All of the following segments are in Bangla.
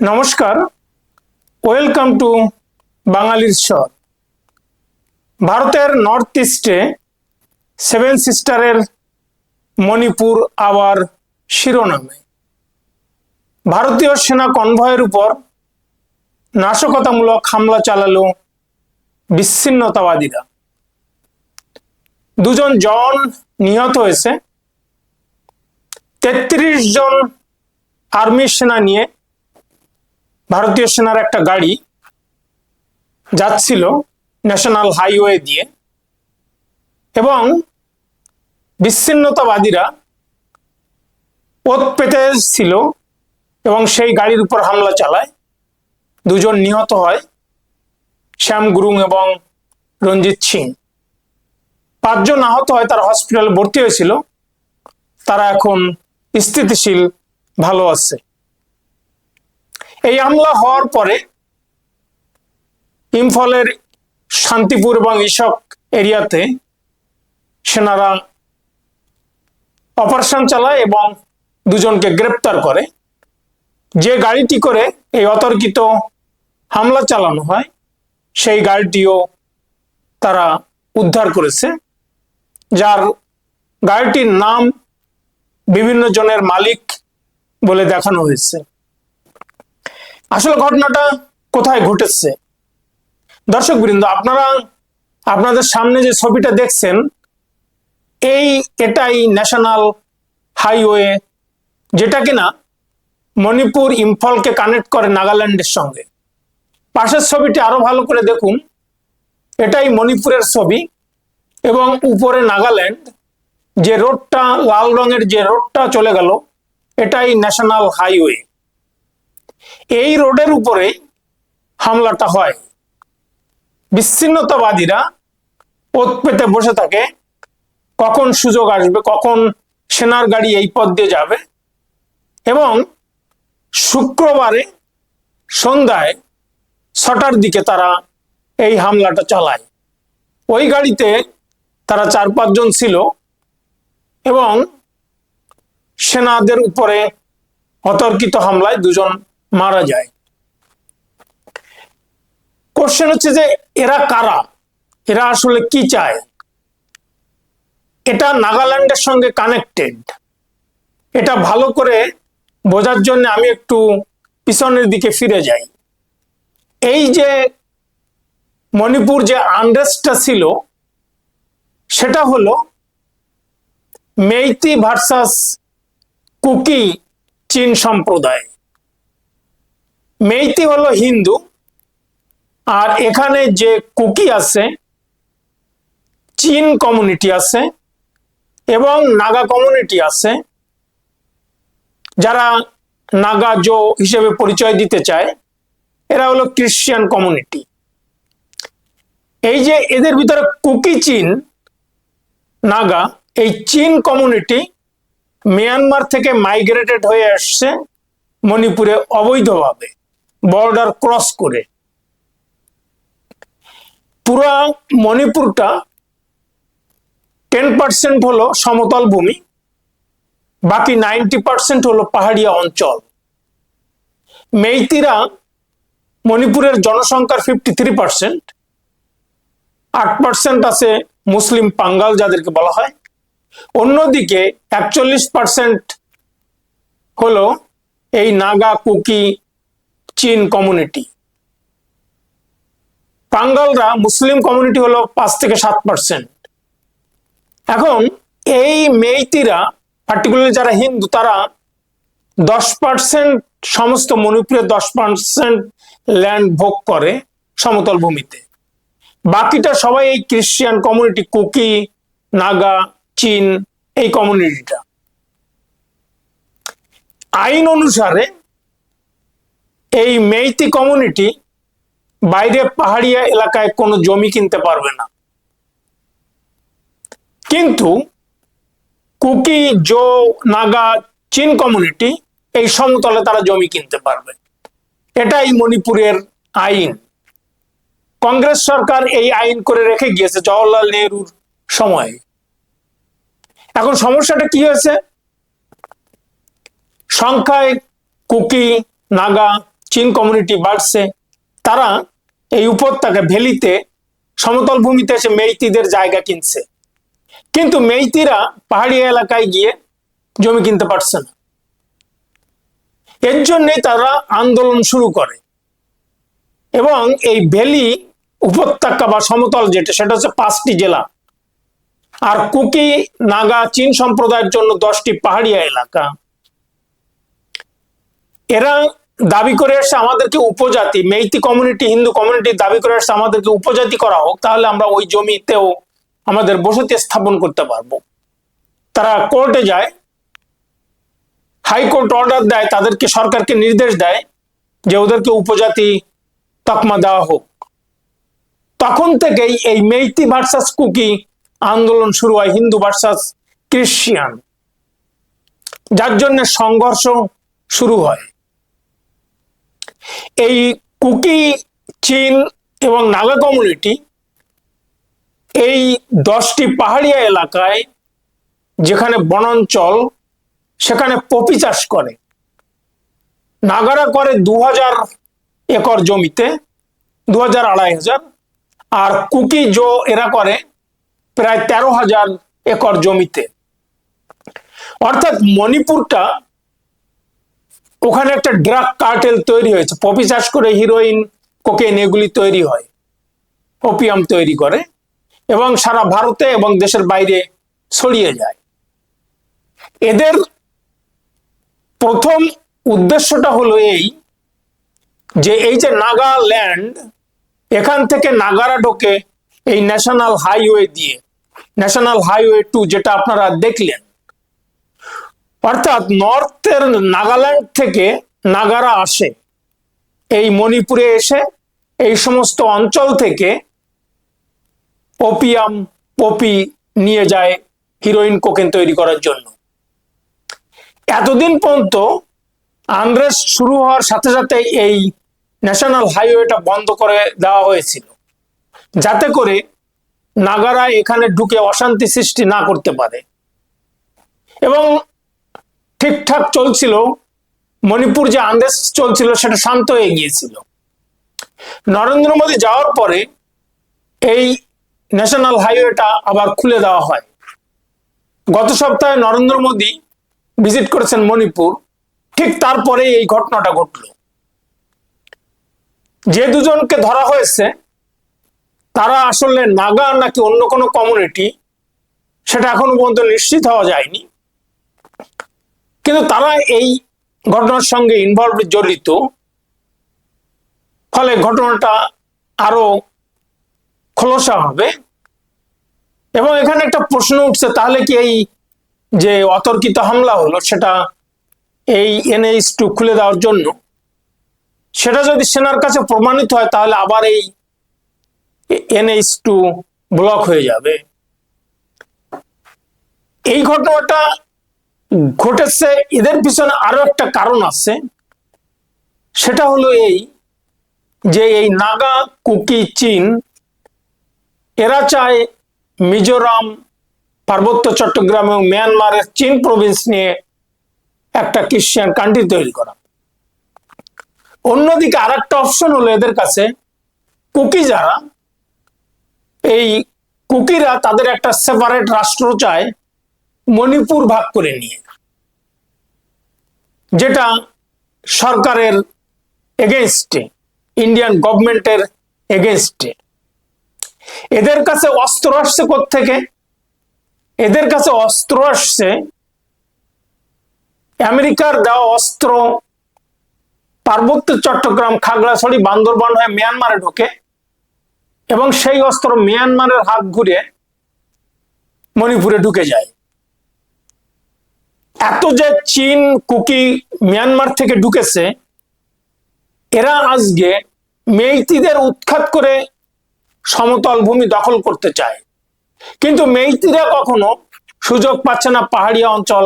নমস্কার। ওয়েলকাম টু বাঙালির স্বর। ভারতের নর্থ ইস্টে সেভেন সিস্টারের মণিপুর আবার শিরোনামে। ভারতীয় সেনা কনভয়ের উপর নাশকতামূলক হামলা চালালো বিচ্ছিন্নতাবাদীরা। দুজন জন নিহত হয়েছে। তেত্রিশ জন আর্মি সেনা নিয়ে ভারতীয় সেনার একটা গাড়ি যাচ্ছিল ন্যাশনাল হাইওয়ে দিয়ে এবং বিচ্ছিন্নতাবাদীরা ওত পেতে ছিল এবং সেই গাড়ির উপর হামলা চালায়। দুজন নিহত হয়, শ্যাম গুরুং এবং রঞ্জিত সিং। পাঁচজন আহত হয়, তারা হসপিটালে ভর্তি হয়েছিল। তারা এখন স্থিতিশীল, ভালো আছে। এই হামলা হওয়ার পরে ইম্ফলের শান্তিপুর এবং ইশক এরিয়াতে সেনারা অপারেশন চালায় এবং দুজনকে গ্রেপ্তার করে। যে গাড়িটি করে এই অতর্কিত হামলা চালানো হয়, সেই গাড়িটিও তারা উদ্ধার করেছে। যার গাড়িটির নাম বিভিন্ন জনের মালিক বলে দেখানো হয়েছে। আসলে ঘটনাটা কোথায় ঘটেছে? দর্শক বৃন্দ আপনারা আপনাদের সামনে যে ছবিটা দেখছেন, এই এটাই ন্যাশনাল হাইওয়ে, যেটা কিনা মণিপুর ইম্ফলকে কানেক্ট করে নাগাল্যান্ডের সঙ্গে। পাশের ছবিটি আরও ভালো করে দেখুন। এটাই মণিপুরের ছবি এবং উপরে নাগাল্যান্ড। যে রোডটা, লাল রঙের যে রোডটা চলে গেল, এটাই ন্যাশনাল হাইওয়ে। এই রোডের উপরে হামলাটা হয়। বিচ্ছিন্নতাবাদীরা ওত পেতে বসে থাকে। কখন সুযোগ আসবে, কখন সেনার গাড়ি এই পথ দিয়ে যাবে। এবং শুক্রবারে সন্ধ্যায় ছটার দিকে তারা এই হামলাটা চালায়। ওই গাড়িতে তারা চার পাঁচজন ছিল এবং সেনাদের উপরে অতর্কিত হামলায় দুজন মারা যায়। কোশ্চেন হচ্ছে যে, এরা কারা? এরা আসলে কি চায়? এটা নাগাল্যান্ডের সঙ্গে কানেক্টেড এটা ভালো করে বোঝার জন্য আমি একটু পিছনের দিকে ফিরে যাই। এই যে মণিপুর যে আন্ডারসটা ছিল, সেটা হলো মেইতি ভার্সাস কুকি চীন সম্প্রদায়। মেইতি হলো হিন্দু, আর এখানে যে কুকি আছে, চীন কমিউনিটি আছে এবং নাগা কমিউনিটি আছে, যারা নাগা জো হিসেবে পরিচয় দিতে চায়, এরা হলো ক্রিশ্চিয়ান কমিউনিটি এই যে এদের ভিতরে কুকি চীন, নাগা, এই চীন কমিউনিটি মিয়ানমার থেকে মাইগ্রেটেড হয়ে আসছে মণিপুরে অবৈধভাবে। বর্ডার ক্রস করে। পুরা মণিপুরটা টেন পার্সেন্ট হলো সমতল ভূমি, বাকি নাইনটি পার্সেন্ট হলো পাহাড়িয়া অঞ্চল। মেইতিরা মণিপুরের জনসংখ্যার ফিফটি থ্রি পার্সেন্ট আট পার্সেন্ট আছে মুসলিম পাঙ্গাল যাদেরকে বলা হয়। অন্যদিকে একচল্লিশ পার্সেন্ট হলো এই নাগা, কুকি চীন কমিউনিটি পাঙ্গালরা মুসলিম কমিউনিটি হলো পাঁচ থেকে সাত পার্সেন্ট এখন এই মেইতিরা পার্টিকুলারলি যারা হিন্দু, তারা দশ পার্সেন্ট সমস্ত মণিপুরের দশ পার্সেন্ট ল্যান্ড ভোগ করে সমতল ভূমিতে। বাকিটা সবাই এই ক্রিশ্চিয়ান কমিউনিটি কুকি, নাগা, চীন, এই কমিউনিটিটা আইন অনুসারে এই মেইতি কমিউনিটি বাইরে পাহাড়িয়া এলাকায় কোনো জমি কিনতে পারবে না। কিন্তু কুকি, জো, নাগা, চীন কমিউনিটি এই সমতলে তারা জমি কিনতে পারবে। এটাই মণিপুরের আইন। কংগ্রেস সরকার এই আইন করে রেখে গিয়েছে জওয়াহরলাল নেহরুর সময়। এখন সমস্যাটা কি হয়েছে? সংখ্যায় কুকি, নাগা চীন কমিউনিটি বাড়ছে, তারা এই উপত্যকা ভ্যালিতে সমতল ভূমিতে এসে মেইতিদের জায়গা কিনছে। কিন্তু মেইতিরা পাহাড়ি এলাকায় গিয়ে জমি কিনতে পারছে না। এর জন্যে তারা আন্দোলন শুরু করে। এবং এই ভ্যালি উপত্যকা বা সমতল যেটা, সেটা হচ্ছে পাঁচটি জেলা। আর কুকি, নাগা, চীন সম্প্রদায়ের জন্য দশটি পাহাড়িয়া এলাকা। এরা দাবি করে এসে আমাদেরকে উপজাতি, মেইতি কমিউনিটি হিন্দু কমিউনিটি দাবি করে এসে আমাদেরকে উপজাতি করা হোক, তাহলে আমরা ওই জমিতেও আমাদের বসতি স্থাপন করতে পারব। তারা কোর্টে যায় হাইকোর্ট অর্ডার দেয়, তাদেরকে সরকারকে নির্দেশ দেয় যে ওদেরকে উপজাতি তকমা দেওয়া হোক। তখন থেকেই এই মেইতি ভার্সাস কুকি আন্দোলন শুরু হয়, হিন্দু ভার্সাস ক্রিশ্চিয়ান যার জন্য সংঘর্ষ শুরু হয়। এই কুকি, চীন এবং নাগা কমিউনিটি এই দশটি পাহাড়িয়া এলাকায় যেখানে বনাঞ্চল, সেখানে পপি চাষ করে। নাগারা করে দু হাজার একর জমিতে দু হাজার আড়াই হাজার। আর কুকি জো এরা করে প্রায় তেরো হাজার একর জমিতে। অর্থাৎ মণিপুরটা ওখানে একটা ড্রাগ কার্টেল তৈরি হয়েছে। পপি চাষ করে হিরোইন কোকেন এগুলি তৈরি হয়। ওপিয়াম তৈরি করে এবং সারা ভারতে এবং দেশের বাইরে ছড়িয়ে যায়। এদের প্রথম উদ্দেশ্যটা হলো এই যে এই যে নাগাল্যান্ড, এখান থেকে নাগারা ঢোকে এই ন্যাশনাল হাইওয়ে দিয়ে। ন্যাশনাল হাইওয়ে টু যেটা আপনারা দেখলেন অর্থাৎ নর্থের নাগাল্যান্ড থেকে নাগারা আসে। এই মণিপুরে এসে এই সমস্ত অঞ্চল থেকে ওপিয়াম পপি নিয়ে যায় হিরোইন কোকেন তৈরি করার জন্য। এতদিন পর্যন্ত আনরেস্ট শুরু হওয়ার সাথে সাথে এই ন্যাশনাল হাইওয়েটা বন্ধ করে দেওয়া হয়েছিল। যাতে করে নাগারা এখানে ঢুকে অশান্তি সৃষ্টি না করতে পারে। এবং ঠিকঠাক চলছিল, মণিপুর যে আন্দেশ চলছিল সেটা শান্ত হয়ে গিয়েছিল। নরেন্দ্র মোদী যাওয়ার পরে এই ন্যাশনাল হাইওয়েটা আবার খুলে দেওয়া হয়। গত সপ্তাহে নরেন্দ্র মোদী ভিজিট করেছেন মণিপুর, ঠিক তারপরে এই ঘটনাটা ঘটল। যে দুজনকে ধরা হয়েছে, তারা আসলে নাগা নাকি অন্য কোনো কমিউনিটি সেটা এখনও পর্যন্ত নিশ্চিত হওয়া যায়নি। কিন্তু তারা এই ঘটনার সঙ্গে ইনভলভ জড়িত। ফলে ঘটনাটা আরও খোলসা হবে। এবং এখানে একটা প্রশ্ন উঠছে, তাহলে কি এই যে অতর্কিত হামলা হলো, সেটা এই এনএইচ টু খুলে দেওয়ার জন্য? সেটা যদি সেনার কাছে প্রমাণিত হয়, তাহলে আবার এই এনএইচ টু ব্লক হয়ে যাবে। এই ঘটনাটা ঘটেছে, এদের পিছনে আরও একটা কারণ আছে। সেটা হলো এই যে এই নাগা কুকি চীন, এরা চায় মিজোরাম, পার্বত্য চট্টগ্রাম এবং মিয়ানমারের চীন প্রভিন্স নিয়ে একটা ক্রিশ্চিয়ান কান্ট্রি তৈরি করা। অন্যদিকে আর একটা অপশন হলো এদের কাছে কুকি যারা, এই কুকিরা তাদের একটা সেপারেট রাষ্ট্র চায় মণিপুর ভাগ করে নিয়ে, যেটা সরকারের এগেনস্টে ইন্ডিয়ান গভর্নমেন্টের এগেনস্টে এদের কাছে অস্ত্র আসছে থেকে এদের কাছে অস্ত্র আসছে, আমেরিকার দেওয়া অস্ত্র, পার্বত্য চট্টগ্রাম, খাগড়াছড়ি, বান্দরবান হয়ে মিয়ানমারে ঢোকে এবং সেই অস্ত্র মিয়ানমারের হাত ঘুরে মণিপুরে ঢুকে যায়। এত যে চীন কুকি মিয়ানমার থেকে ঢুকেছে, এরা আজকে মেইতিদের উৎখাত করে সমতল ভূমি দখল করতে চায়। কিন্তু মেইতিরা কখনো সুযোগ পাচ্ছে না পাহাড়িয়া অঞ্চল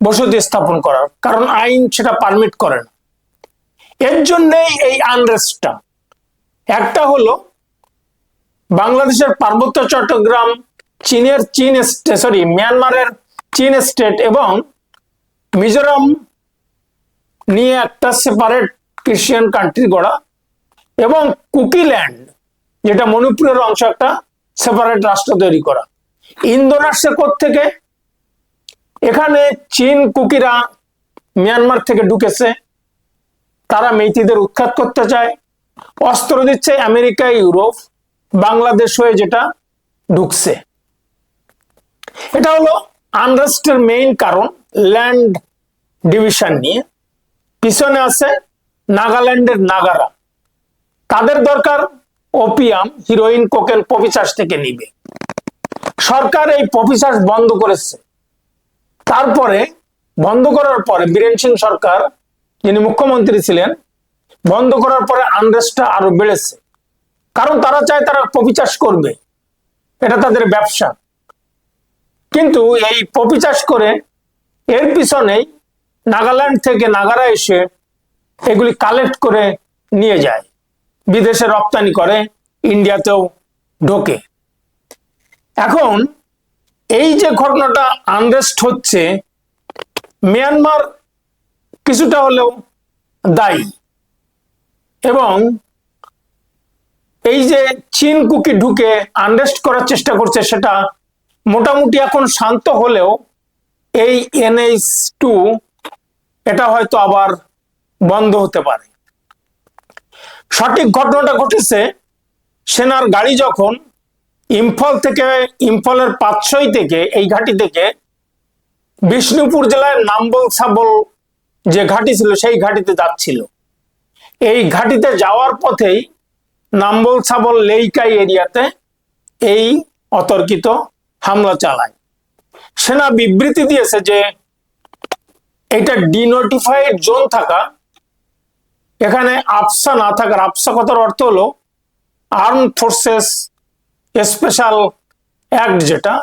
বসতি স্থাপন করার, কারণ আইন সেটা পারমিট করে না। এর জন্যেই এই আনরেস্টটা একটা হলো, বাংলাদেশের পার্বত্য চট্টগ্রাম, চীনের চীন সরি মিয়ানমারের চীন স্টেট এবং মিজোরাম নিয়ে একটা সেপারেট ক্রিশ্চিয়ান কান্ট্রি গড়া এবং কুকিল্যান্ড, যেটা মণিপুরের অংশ একটা সেপারেট রাষ্ট্র তৈরি করা। ইন্দোনেশিয়া থেকে এখানে চীন কুকিরা মিয়ানমার থেকে ঢুকেছে। তারা মেইতিদের উৎখাত করতে চায়। অস্ত্র দিচ্ছে আমেরিকা, ইউরোপ, বাংলাদেশ হয়ে যেটা ঢুকছে। এটা হলো আনরেস্টের মেইন কারণ ল্যান্ড ডিভিশন নিয়ে। পিছনে আছে নাগাল্যান্ডের নাগারা। তাদের দরকার ওপিয়াম হিরোইন কোকেন পপি চাষ থেকে নিবে। সরকার এই পপি চাষ বন্ধ করেছে। তারপরে বন্ধ করার পরে বীরেন সিং সরকার, যিনি মুখ্যমন্ত্রী ছিলেন, বন্ধ করার পরে আনরেস্টটা আরও বেড়েছে। কারণ তারা চায় তারা পপি চাষ করবে। এটা তাদের ব্যবসা। কিন্তু এই পপি চাষ করে এর পিছনেই নাগাল্যান্ড থেকে নাগারা এসে এগুলি কালেক্ট করে নিয়ে যায়। বিদেশে রপ্তানি করে, ইন্ডিয়াতেও ঢোকে। এখন এই যে ঘটনাটা আনরেস্ট হচ্ছে, মিয়ানমার কিছুটা হলেও দায়ী। এবং এই যে চীন কুকি ঢুকে আনরেস্ট করার চেষ্টা করছে, সেটা মোটামুটি এখন শান্ত হলেও এই এনএইচ টু এটা হয়তো আবার বন্ধ হতে পারে। সঠিক ঘটনাটা ঘটেছে, সেনার গাড়ি যখন ইম্ফল থেকে, ইম্ফলের পাঁচশই থেকে, এই ঘাটি থেকে বিষ্ণুপুর জেলায় নাম্বল সাবল যে ঘাটি ছিল, সেই ঘাটিতে যাচ্ছিল। এই ঘাটিতে যাওয়ার পথেই নাম্বল সাবল লেইকাই এরিয়াতে এই অতর্কিত হামলা চালায়। সেনা বিবৃতি দিয়েছে যে এটা ডিনোটিফাইড জোন থাকা, এখানে আফসা না থাকার আফসা কথার অর্থ হলো আর্ম ফোর্সেস স্পেশাল অ্যাক্ট যেটা,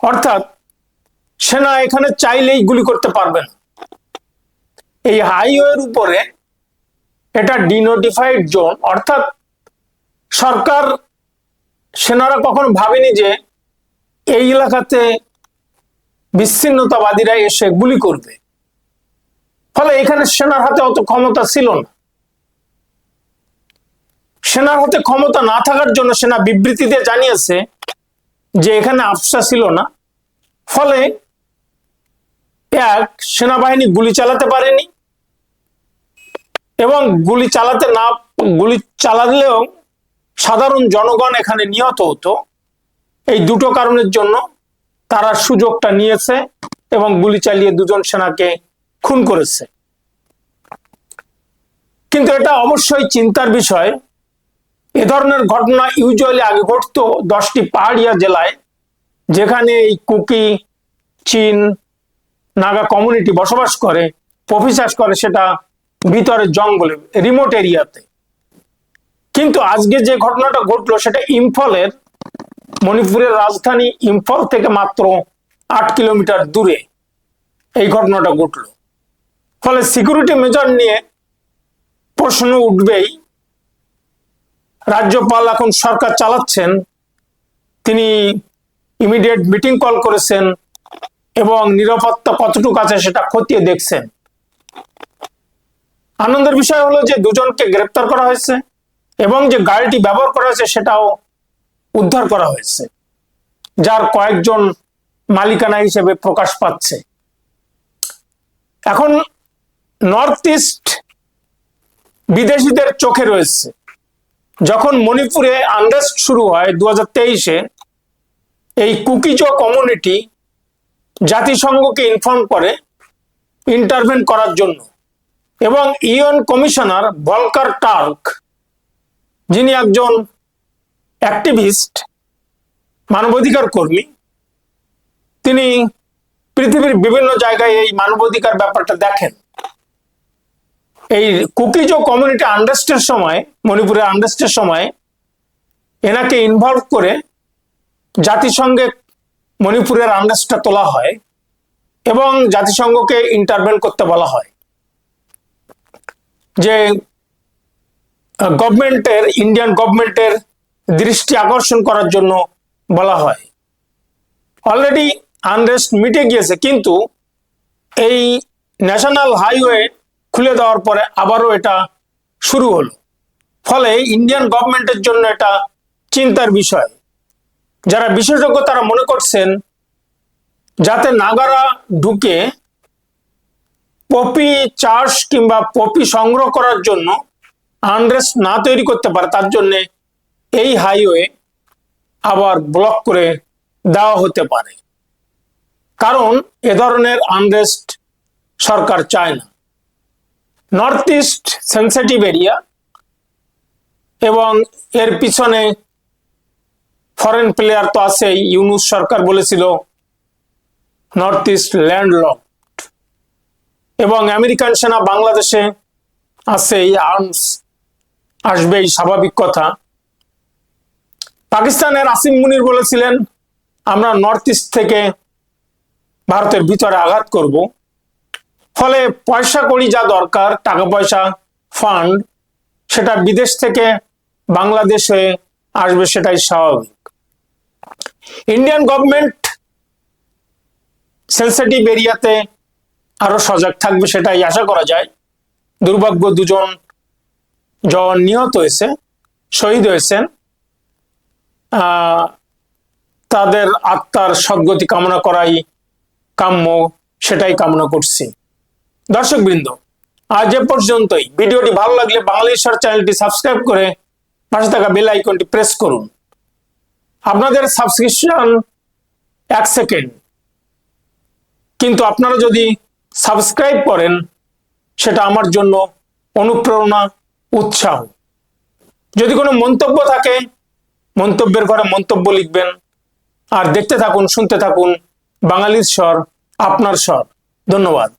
অর্থাৎ সেনা এখানে চাইলেই গুলি করতে পারবেন এই হাইওয়ের উপরে এটা ডিনোটিফাইড জোন অর্থাৎ সরকার সেনারা কখনো ভাবেনি যে এই এলাকাতে বিচ্ছিন্নতাবাদীরা এসে গুলি করবে। ফলে এখানে সেনার হাতে অত ক্ষমতা ছিল না। সেনার হাতে ক্ষমতা না থাকার জন্য সেনা বিবৃতিতে জানিয়েছে যে এখানে আফসা ছিল না। ফলে এক, সেনাবাহিনী গুলি চালাতে পারেনি এবং গুলি চালাতে না, গুলি চালালেও সাধারণ জনগণ এখানে নিহত হতো। এই দুটো কারণের জন্য তারা সুযোগটা নিয়েছে এবং গুলি চালিয়ে দুজন সেনাকে খুন করেছে। কিন্তু এটা অবশ্যই চিন্তার বিষয়। এ ধরনের ঘটনা ইউজুয়ালি আগে ঘটতো দশটি পাহাড়িয়া জেলায়, যেখানে এই কুকি, চীন, নাগা কমিউনিটি বসবাস করে চাষ করে সেটা ভিতরে জঙ্গলে, রিমোট এরিয়াতে। কিন্তু আজকে যে ঘটনাটা ঘটলো সেটা ইম্ফলের মণিপুরের রাজধানী ইম্ফল থেকে মাত্র আট কিলোমিটার দূরে এই ঘটনাটা ঘটল। ফলে সিকিউরিটি মেজার নিয়ে প্রশ্ন উঠবেই, রাজ্যপাল এখন সরকার চালাচ্ছেন, তিনি ইমিডিয়েট মিটিং কল করেছেন এবং নিরাপত্তা কতটুকু আছে সেটা খতিয়ে দেখছেন। আনন্দের বিষয় হলো যে দুজনকে গ্রেপ্তার করা হয়েছে এবং যে গাড়িটি ব্যবহার করা হয়েছে সেটাও উদ্ধার করা হয়েছে, যার কয়েকজন মালিকানা হিসেবে প্রকাশ পাচ্ছে। এখন নর্থ ইস্ট বিদেশিদের চোখে রয়েছে। যখন মণিপুরে আনরেস্ট শুরু হয় দু তেইশে, এই কুকিজো কমিউনিটি জাতিসংঘকে ইনফর্ম করে ইন্টারভেন করার জন্য এবং ইউএন কমিশনার ভলকার টার্ক, যিনি একজন অ্যাক্টিভিস্ট মানবাধিকার কর্মী। তিনি পৃথিবীর বিভিন্ন জায়গায় এই মানবাধিকার ব্যাপারটা দেখেন। এই কুকিজ ও কমিউনিটি আন্ডারস্টের সময়, মণিপুরের আন্ডারস্টের সময়, এনাকে ইনভলভ করে জাতিসংঘে মণিপুরের আন্ডারস্টটা তোলা হয় এবং জাতিসংঘকে ইন্টারভেন করতে বলা হয়। যে গভর্নমেন্টের ইন্ডিয়ান গভর্নমেন্টের দৃষ্টি আকর্ষণ করার জন্য বলা হয়। অলরেডি আনরেস্ট মিটে গিয়েছে, কিন্তু এই ন্যাশনাল হাইওয়ে খুলে দেওয়ার পরে আবারও এটা শুরু হলো। ফলে ইন্ডিয়ান গভর্নমেন্টের জন্য এটা চিন্তার বিষয়। যারা বিশেষজ্ঞ তারা মনে করছেন যাতে নাগারা ঢুকে পপি চাষ কিংবা পপি সংগ্রহ করার জন্য আনরেস্ট না তৈরি করতে পারে, তার জন্য এই হাইওয়ে আবার ব্লক করে দেওয়া হতে পারে। কারণ এ ধরনের আনরেস্ট সরকার চায় না। নর্থ ইস্ট সেন্সিটিভ এরিয়া এবং এর পিছনে ফরেন প্লেয়ার তো আছেই, ইউনুস সরকার বলেছিল নর্থ ইস্ট ল্যান্ডলক এবং আমেরিকান সেনা বাংলাদেশে আছে এই আর্মস আসবেই, স্বাভাবিক কথা। পাকিস্তানের আসিম মুনির বলেছিলেন, আমরা নর্থ ইস্ট থেকে ভারতের ভিতরে আঘাত করব। ফলে পয়সা কড়ি যা দরকার, টাকা পয়সা ফান্ড সেটা বিদেশ থেকে বাংলাদেশে আসবে সেটাই স্বাভাবিক। ইন্ডিয়ান গভর্নমেন্ট সেন্সিটিভ এরিয়াতে আরও সজাগ থাকবে সেটাই আশা করা যায়। দুর্ভাগ্য দুজন জন নিহত হয়েছে, শহীদ হয়েছেন। তাদের আত্মার সদ্গতি কামনা করাই কাম্য, সেটাই কামনা করছি। দর্শক বৃন্দ আজ এ পর্যন্তই। ভিডিওটি ভালো লাগলে বাঙালি ঈশ্বর চ্যানেলটি সাবস্ক্রাইব করে পাশে থাকা বেল আইকনটি প্রেস করুন। আপনাদের সাবস্ক্রিপশন এক সেকেন্ড। কিন্তু আপনারা যদি সাবস্ক্রাইব করেন, সেটা আমার জন্য অনুপ্রেরণা, উৎসাহ। যদি কোনো মন্তব্য থাকে মন্তব্যের ঘরে মন্তব্য লিখবেন। আর দেখতে থাকুন শুনতে থাকুন। বাঙালির স্বর আপনার স্বর। ধন্যবাদ।